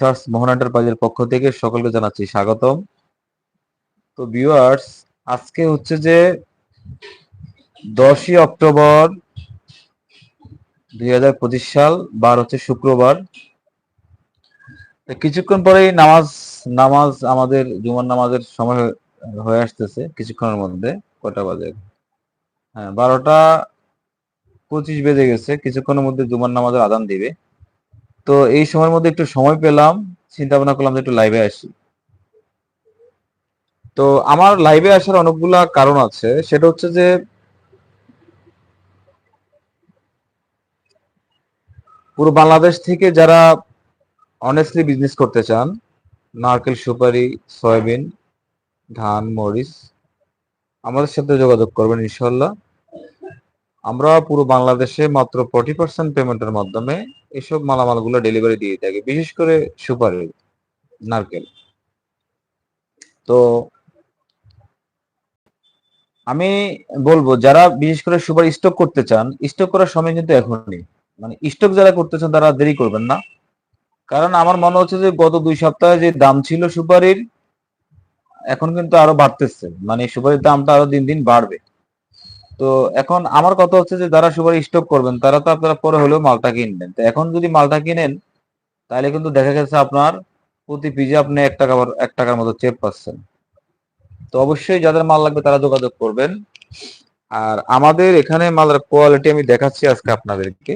Search মোহন এন্টারপ্রাইজের পক্ষ থেকে সকলকে জানাচ্ছি স্বাগতম। তো ভিউয়ার্স আজকে হচ্ছে যে দশই অক্টোবর দুই পঁচিশ সাল, বার হচ্ছে শুক্রবার। কিছুক্ষণ পরেই নামাজ নামাজ আমাদের, জুমার নামাজের সময় হয়ে আসতেছে, কিছুক্ষণের মধ্যে কটা বাজে? হ্যাঁ বারোটা পঁচিশ বেজে গেছে, কিছুক্ষণের মধ্যে জুমার নামাজের আদান দিবে। তো এই সময়ের মধ্যে একটু সময় পেলাম চিন্তা ভাবনা করলাম যে একটু লাইভে আসি। তো আমার লাইভে আসার অনেকগুলা কারণ আছে। সেটা হচ্ছে যে, পুরো বাংলাদেশ থেকে যারা অনেস্টলি বিজনেস করতে চান, নারকেল, সুপারি, সয়াবিন, ধান, মরিচ, আমাদের সাথে যোগাযোগ করবেন ইনশাল্লাহ আমরা পুরো বাংলাদেশে মাত্র ফর্টি পার্সেন্ট পেমেন্টের মাধ্যমে এসব মালামালগুলো ডেলিভারি দিয়ে থাকি, বিশেষ করে সুপারি, নারকেল। তো আমি বলব, যারা বিশেষ করে সুপারি স্টক করতে চান স্টক করার সময় কিন্তু এখনই। মানে স্টক যারা করতে চান, তারা দেরি করবেন না। কারণ আমার মনে হচ্ছে যে গত দুই সপ্তাহে যে দাম ছিল সুপারির, এখন কিন্তু আরও বাড়তেছে। মানে সুপারির দামটা আরও দিন দিন বাড়বে। তো এখন আমার কথা হচ্ছে যে, যারা সুপারি স্টক করবেন, তারা তো আপনারা পরে হলেও মালটা কিনবেন। তো এখন যদি মালটা কিনেন, তাহলে কিন্তু দেখা গেছে আপনার প্রতি পিজে আপনি এক টাকা এক টাকার মতো চেপ পাচ্ছেন। তো অবশ্যই যাদের মাল লাগবে তারা যোগাযোগ করবেন। আর আমাদের এখানে মালের কোয়ালিটি আমি দেখাচ্ছি আজকে আপনাদেরকে।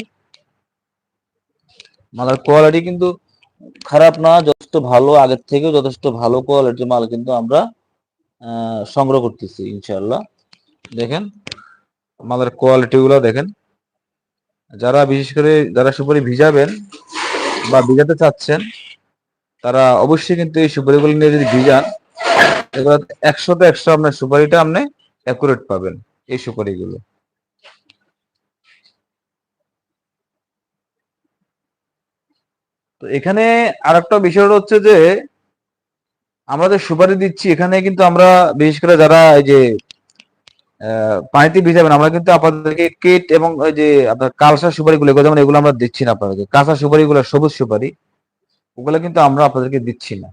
মালের কোয়ালিটি কিন্তু খারাপ না, যথেষ্ট ভালো, আগের থেকেও যথেষ্ট ভালো কোয়ালিটির মাল কিন্তু আমরা সংগ্রহ করতেছি ইনশাল্লাহ দেখেন মালের কোয়ালিটি গুলো দেখেন। যারা বিশেষ করে যারা সুপারি ভিজাবেন বা ভিজাতে চাচ্ছেন, তারা অবশ্যই কিন্তু এই সুপারিগুলো নিয়ে যদি ভিজান, এগুলো একশোতে একশো আপনার সুপারিটা আপনি অ্যাকুরেট পাবেন এই সুপারিগুলো। তো এখানে আরেকটা বিষয় হচ্ছে যে, আমরা যে সুপারি দিচ্ছি, এখানে কিন্তু আমরা বিশেষ করে যারা এই যে পানিতে ভিজাবেন। আমরা কিন্তু আপনাদেরকে কেট এবং ওই যে আপনার কালসা সুপারি গুলো যেমন এগুলো আমরা দিচ্ছি না আপনাদেরকে। কাঁচা সুপারি গুলো সবুজ সুপারি, ওগুলো কিন্তু আমরা আপনাদেরকে দিচ্ছি না।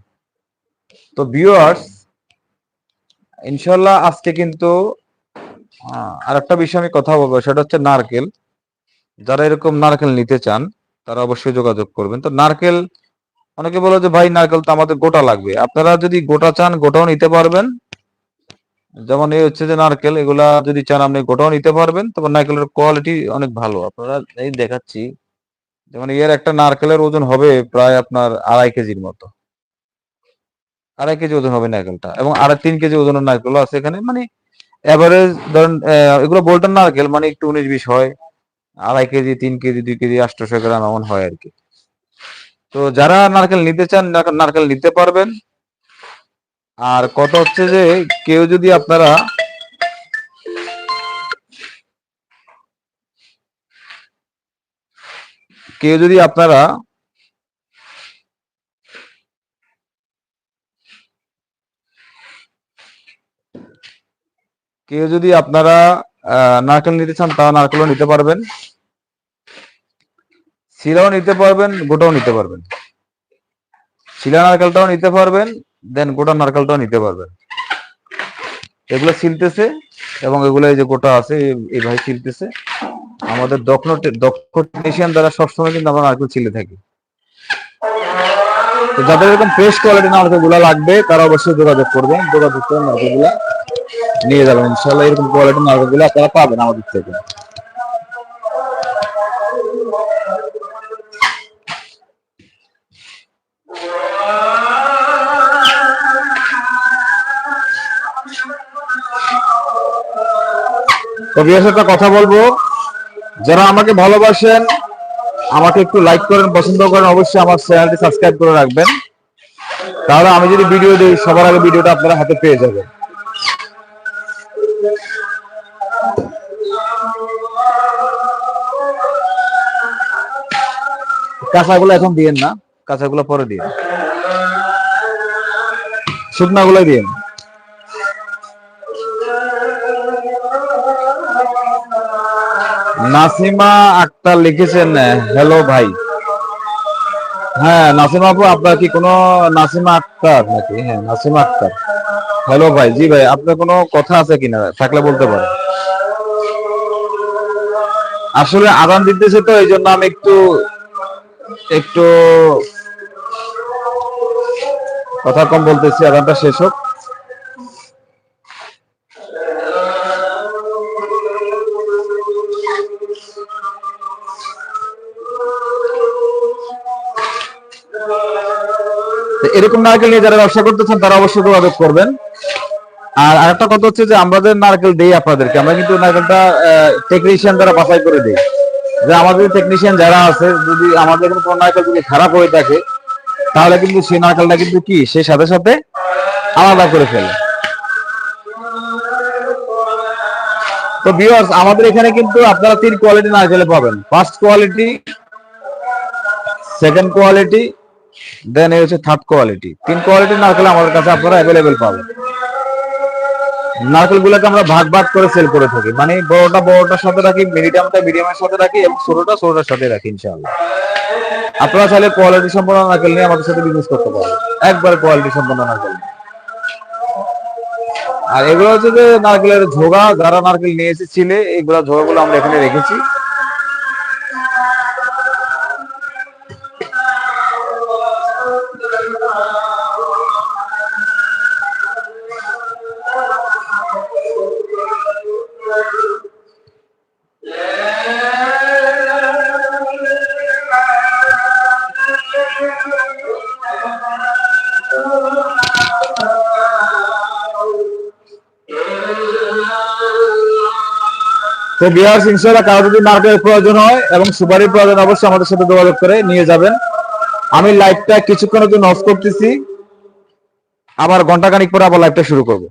তো ভিউয়ার্স ইনশাল্লাহ আজকে কিন্তু আর একটা বিষয় আমি কথা বলব, সেটা হচ্ছে নারকেল। যারা এরকম নারকেল নিতে চান, তারা অবশ্যই যোগাযোগ করবেন। তো নারকেল, অনেকে বলে যে ভাই, নারকেল তো আমাদের গোটা লাগবে। আপনারা যদি গোটা চান, গোটাও নিতে পারবেন। যেমন এই হচ্ছে যে নারকেল, এগুলা যদি চান আপনি গোটাও নিতে পারবেন, তবে নারকেলের কোয়ালিটি অনেক ভালো। আপনারা এই দেখাচ্ছি যেমন এর একটা নারকেলের ওজন হবে প্রায় আপনার আড়াই কেজির মতো। আড়াই কেজি ওজন হবে নারকেলটা, এবং আড়াই তিন কেজি ওজনের নারকেল আছে এখানে। মানে এভারেজ ধরেন এগুলো বোল্টন নারকেল মানে একটু উনিশ বিশ হয়, আড়াই কেজি, তিন কেজি, দুই কেজি আটশোশো গ্রাম এমন হয় আর কি। তো যারা নারকেল নিতে চান নারকেল নিতে পারবেন। আর কথা হচ্ছে যে, কেউ যদি আপনারা কেউ যদি আপনারা কেউ যদি আপনারা নারকেল নিতে চান তারা নারকেলও নিতে পারবেন। শিলাও নিতে পারবেন, গোটাও নিতে পারবেন। শিলা নারকেলটাও নিতে পারবেন। দেন গোটা নারকেলটাও নিতে পারবেন এগুলো ছিলতেছে এবং এগুলো এই যে গোটা আছে, এই- ভাই ছিলতেছে। আমাদের দক্ষ দক্ষ টেকনিশিয়ান দ্বারা সবসময় কিন্তু আমরা নারকেল ছিলে থাকি। যাদের এরকম ফ্রেশ কোয়ালিটি নারকেলগুলা লাগবে, তারা অবশ্যই যোগাযোগ করবেন। যোগাযোগ করে নারকেলগুলা নিয়ে যাবেন। ইনশাল্লাহ এরকম কোয়ালিটির নারকেলগুলো আপনারা পাবেন আমাদের থেকে। তো বিয়ের সাথে কথা বলব। যারা আমাকে ভালোবাসেন, আমাকে একটু লাইক করেন, পছন্দ করেন, অবশ্যই আমার চ্যানেলটি সাবস্ক্রাইব করে রাখবেন। তাহলে আমি যদি ভিডিও দিই, সবার আগে ভিডিওটা আপনারা হাতে পেয়ে যাবেন। কাঁচাগুলো এখন দিয়েন না, কাঁচাগুলো পরে দিন। শুকনাগুলো দিন। নাসিমা আক্তার লিখেছেন হ্যালো ভাই। হ্যাঁ নাসিমা আপু, আপনার কি কোনো নাসিমা আক্তার নাকি? হ্যাঁ নাসিমা আক্তার। হ্যালো ভাই, জি ভাই, আপনার কোনো কথা আছে কিনা? থাকলে বলতে পারেন। আসলে আদান দিতেছে তো, এই জন্য আমি একটু একটু কথা কম বলতেছি, আদানটা শেষ হোক। এরকম নারকেল নিয়ে যারা ব্যবসা করতেছেন, তারা অবশ্যই যোগাযোগ করবেন। আর আরেকটা কথা হচ্ছে যে, আমাদের নারকেল দেই আপনাদেরকে। আমরা কিন্তু নারকেলটা টেকনিশিয়ান দ্বারা বাছাই করে দিই। যে আমাদের টেকনিশিয়ান যারা আছে, যদি আমাদের কোনো নারকেল যদি খারাপ হয়ে থাকে, তাহলে কিন্তু সেই নারকেলটা কিন্তু কি? সে সাথে সাথে আলাদা করে ফেলে। তো ভিউয়ার্স আমাদের এখানে কিন্তু আপনারা তিন কোয়ালিটি নারকেল পাবেন। First quality second quality then এই হচ্ছে থার্ড কোয়ালিটি তিন কোয়ালিটির নারকেল আমাদের কাছে আপনারা অ্যাভেলেবেল পাবেন। নারকেল গুলোকে আমরা ভাগ ভাগ করে সেল করে থাকি। মানে বড়টা বড়টার সাথে রাখি মিডিয়ামটা মিডিয়ামের সাথে রাখি এবং ছোটটা ছোটটার সাথে রাখি ইনশাআল্লাহ। আপনারা চাইলে কোয়ালিটি সম্পন্ন নারকেল নিয়ে আমাদের সাথে বিজনেস করতে পারবেন একবার কোয়ালিটি সম্পন্ন নারকেল। আর এগুলো হচ্ছে যে নারকেলের ঝোগা, যারা নারকেল নিয়ে এসেছিলে এইগুলা ঝোগাগুলো আমরা এখানে রেখেছি। তো বিহার ইনশাল্লাহ কারও যদি মার্কেটের প্রয়োজন হয় এবং সুপারির প্রয়োজন অবশ্যই আমাদের সাথে যোগাযোগ করে নিয়ে যাবেন। আমি লাইভটা কিছুক্ষণের জন্য অফ করতেছি। আবার ঘণ্টা খানিক পরে আবার লাইভটা শুরু করব।